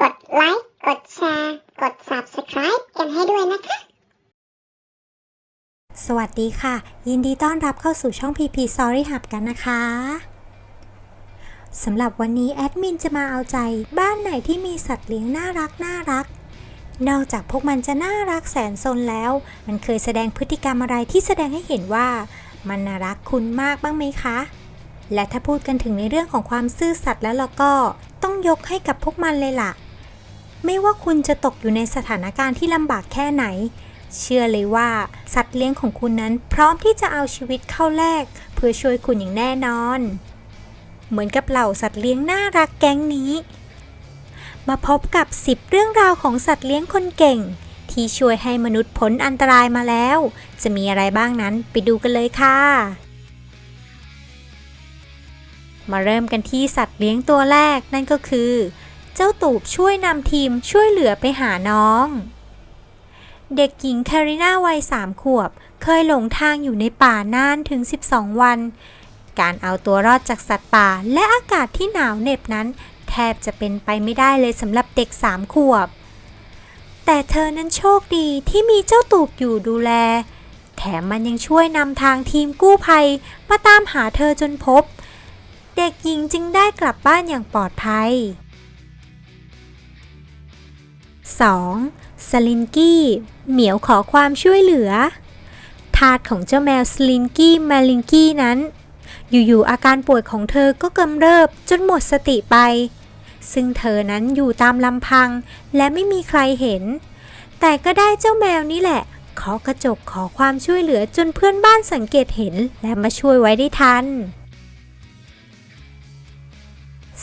กดไลค์ กดแชร์ กด Subscribe กันให้ด้วยนะคะ สวัสดีค่ะ ยินดีต้อนรับเข้าสู่ช่อง PP Sorry Hub กันนะคะสำหรับวันนี้แอดมินจะมาเอาใจ บ้านไหนที่มีสัตว์เลี้ยงน่ารักน่ารัก นอกจากพวกมันจะน่ารักแสนสนแล้ว มันเคยแสดงพฤติกรรมอะไรที่แสดงให้เห็นว่า มันน่ารักคุณมากบ้างไหมคะ และถ้าพูดกันถึงในเรื่องของความซื่อสัตย์แล้วเราก็ต้องยกให้กับพวกมันเลยล่ะ ไม่ว่าคุณจะตกอยู่ในสถานการณ์ที่ลำบากแค่ไหน เชื่อเลยว่า สัตว์เลี้ยงของคุณนั้นพร้อมที่จะเอาชีวิตเข้าแลกเพื่อช่วยคุณอย่างแน่นอน เหมือนกับเหล่าสัตว์เลี้ยงน่ารักแก๊งนี้ มาพบกับ 10 เรื่องราวของสัตว์เลี้ยงคนเก่ง ที่ช่วยให้มนุษย์พ้นอันตรายมาแล้ว จะมีอะไรบ้างนั้นไปดูกันเลยค่ะมาเริ่มกันที่สัตว์เลี้ยงตัวแรกนั่นก็คือ เจ้าตูบช่วยนำทีมช่วยเหลือไปหาน้อง เด็กหญิงแคริน่าวัยสามขวบ เคยหลงทางอยู่ในป่านานถึง 12 วัน การเอาตัวรอดจากสัตว์ป่าและอากาศที่หนาวเหน็บนั้น แทบจะเป็นไปไม่ได้เลยสำหรับเด็กสามขวบ แต่เธอนั้นโชคดีที่มีเจ้าตูบอยู่ดูแล แถมมันยังช่วยนำทางทีมกู้ภัยมาตามหาเธอจนพบ เด็กหญิงจึงได้กลับบ้านอย่างปลอดภัย 2. สลินกี้ เหมียวขอความช่วยเหลือ ทาสของเจ้าแมวสลินกี้มาลิงกี้นั้น อยู่ๆอาการป่วยของเธอก็กำเริบจนหมดสติไป ซึ่งเธอนั้นอยู่ตามลำพังและไม่มีใครเห็น แต่ก็ได้เจ้าแมวนี่แหละขอกระจกขอความช่วยเหลือจนเพื่อนบ้านสังเกตเห็นและมาช่วยไว้ได้ทัน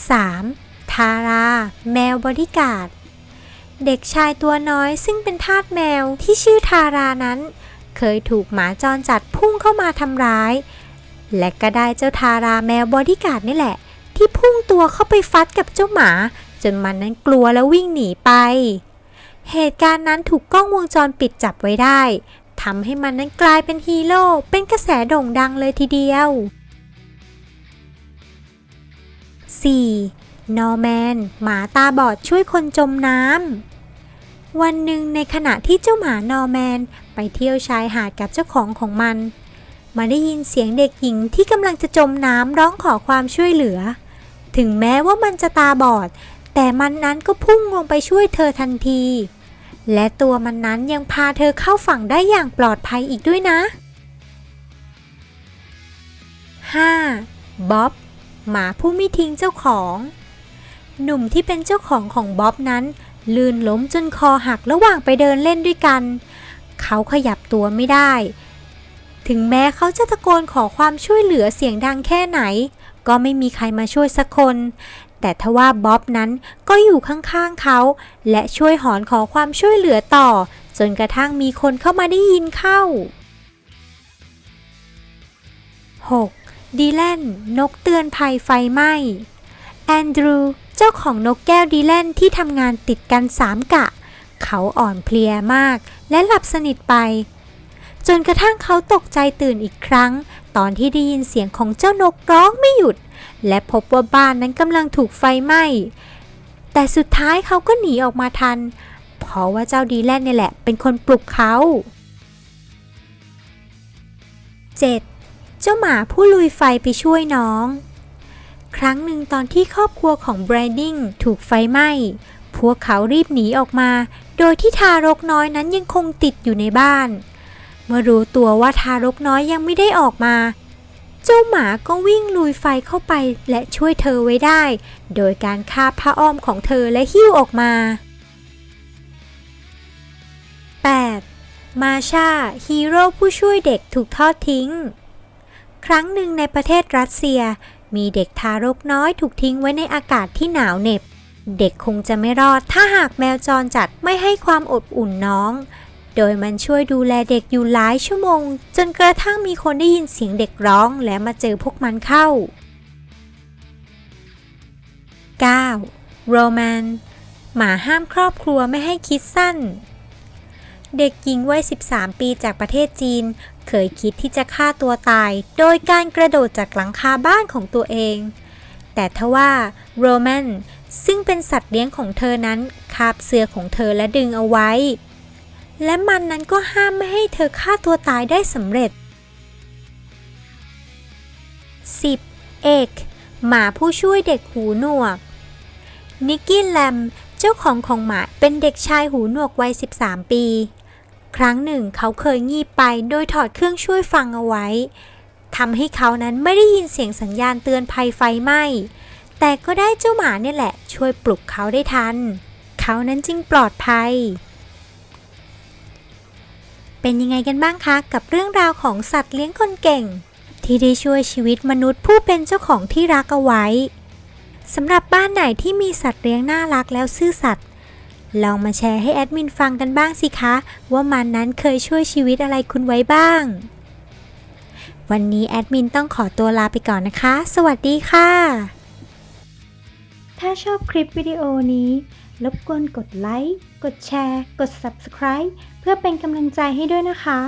3. ทารา แมวบอดี้การ์ด เด็กชายตัวน้อยซึ่งเป็นทาสแมวที่ชื่อทารานั้น เคยถูกหมาจรจัดพุ่งเข้ามาทำร้าย และก็ได้เจ้าทาราแมวบอดี้การ์ดนี่แหละ ที่พุ่งตัวเข้าไปฟัดกับเจ้าหมา จนมันนั้นกลัวแล้ววิ่งหนีไป เหตุการณ์นั้นถูกกล้องวงจรปิดจับไว้ได้ทำให้มันนั้นกลายเป็นฮีโร่เป็นกระแสโด่งดังเลยทีเดียว 4. นอร์แมน หมาตาบอดช่วยคนจมน้ำ วันหนึ่งในขณะที่เจ้าหมานอร์แมน ไปเที่ยวชายหาดกับเจ้าของของมัน มาได้ยินเสียงเด็กหญิงที่กำลังจะจมน้ำร้องขอความช่วยเหลือ ถึงแม้ว่ามันจะตาบอด แต่มันนั้นก็พุ่งลงไปช่วยเธอทันที และตัวมันนั้นยังพาเธอเข้าฝั่งได้อย่างปลอดภัยอีกด้วยนะ 5. บ๊อบหมาผู้ไม่ทิ้งเจ้าของ หนุ่มที่เป็นเจ้าของของบ๊อบนั้น ลื่นล้มจนคอหักระหว่างไปเดินเล่นด้วยกัน เขาขยับตัวไม่ได้ ถึงแม้เขาจะตะโกนขอความช่วยเหลือเสียงดังแค่ไหน ก็ไม่มีใครมาช่วยสักคน แต่ทว่าบ๊อบนั้นก็อยู่ข้างๆเขา และช่วยหอนขอความช่วยเหลือต่อ จนกระทั่งมีคนเข้ามาได้ยินเข้า 6. ดีแลนนกเตือนภัยไฟไหม้แอนดรู เจ้าของนกแก้วดีแลนที่ทำงานติดกันสามกะ เขาอ่อนเพลียมากและหลับสนิทไป จนกระทั่งเขาตกใจตื่นอีกครั้ง ตอนที่ได้ยินเสียงของเจ้านกร้องไม่หยุด และพบว่าบ้านนั้นกำลังถูกไฟไหม้แต่สุดท้ายเขาก็หนีออกมาทัน เพราะว่าเจ้าดีแลนนี่แหละ เป็นคนปลุกเขา 7. เจ้าหมาผู้ลุยไฟไปช่วยน้อง ครั้งหนึ่งตอนที่ครอบครัวของแบรนดิงถูกไฟไหม้ พวกเขารีบหนีออกมา โดยที่ทารกน้อยนั้นยังคงติดอยู่ในบ้าน เมื่อรู้ตัวว่าทารกน้อยยังไม่ได้ออกมา เจ้าหมาก็วิ่งลุยไฟเข้าไปและช่วยเธอไว้ได้ โดยการคาบผ้าอ้อมของเธอและหิ้วออกมา 8. มาชาฮีโร่ผู้ช่วยเด็กถูกทอดทิ้ง ครั้งหนึ่งในประเทศรัสเซีย มีเด็กทารกน้อยถูกทิ้งไว้ในอากาศที่หนาวเหน็บ เด็กคงจะไม่รอดถ้าหากแมวจรจัดไม่ให้ความอบอุ่นน้อง โดยมันช่วยดูแลเด็กอยู่หลายชั่วโมง จนกระทั่งมีคนได้ยินเสียงเด็กร้องและมาเจอพวกมันเข้า 9. โรแมนหมาห้ามครอบครัวไม่ให้คิดสั้น เด็กหญิงวัย 13 ปีจากประเทศจีน เคยคิดที่จะฆ่าตัวตาย โดยการกระโดดจากหลังคาบ้านของตัวเอง แต่ทว่าโรแมนซึ่งเป็นสัตว์เลี้ยงของเธอนั้นคาบเสื้อของเธอและดึงเอาไว้ และมันนั้นก็ห้ามไม่ให้เธอฆ่าตัวตายได้สำเร็จ 10. เอกหมาผู้ช่วยเด็กหูหนวก นิกกี้แลม เจ้าของของหมาเป็นเด็กชายหูหนวกวัย 13 ปี ครั้งหนึ่งเขาเคยงีบไปโดยถอดเครื่องช่วยฟังเอาไว้ทำให้เขานั้นไม่ได้ยินเสียงสัญญาณเตือนภัยไฟไหม้แต่ก็ได้เจ้าหมาเนี่ยแหละ ช่วยปลุกเขาได้ทัน เขานั้นจึงปลอดภัย เป็นยังไงกันบ้างคะ กับเรื่องราวของสัตว์เลี้ยงคนเก่ง ที่ได้ช่วยชีวิตมนุษย์ผู้เป็นเจ้าของที่รักเอาไว้สำหรับบ้านไหนที่มีสัตว์เลี้ยงน่ารักแล้วซื่อสัตย์ ลองมาแชร์ให้แอดมินฟังกันบ้างสิคะ ว่ามันนั้นเคยช่วยชีวิตอะไรคุณไว้บ้าง วันนี้แอดมินต้องขอตัวลาไปก่อนนะคะ สวัสดีค่ะ ถ้าชอบคลิปวิดีโอนี้รบกวนกดไลค์ กดแชร์ กด Subscribe เพื่อเป็นกำลังใจให้ด้วยนะคะ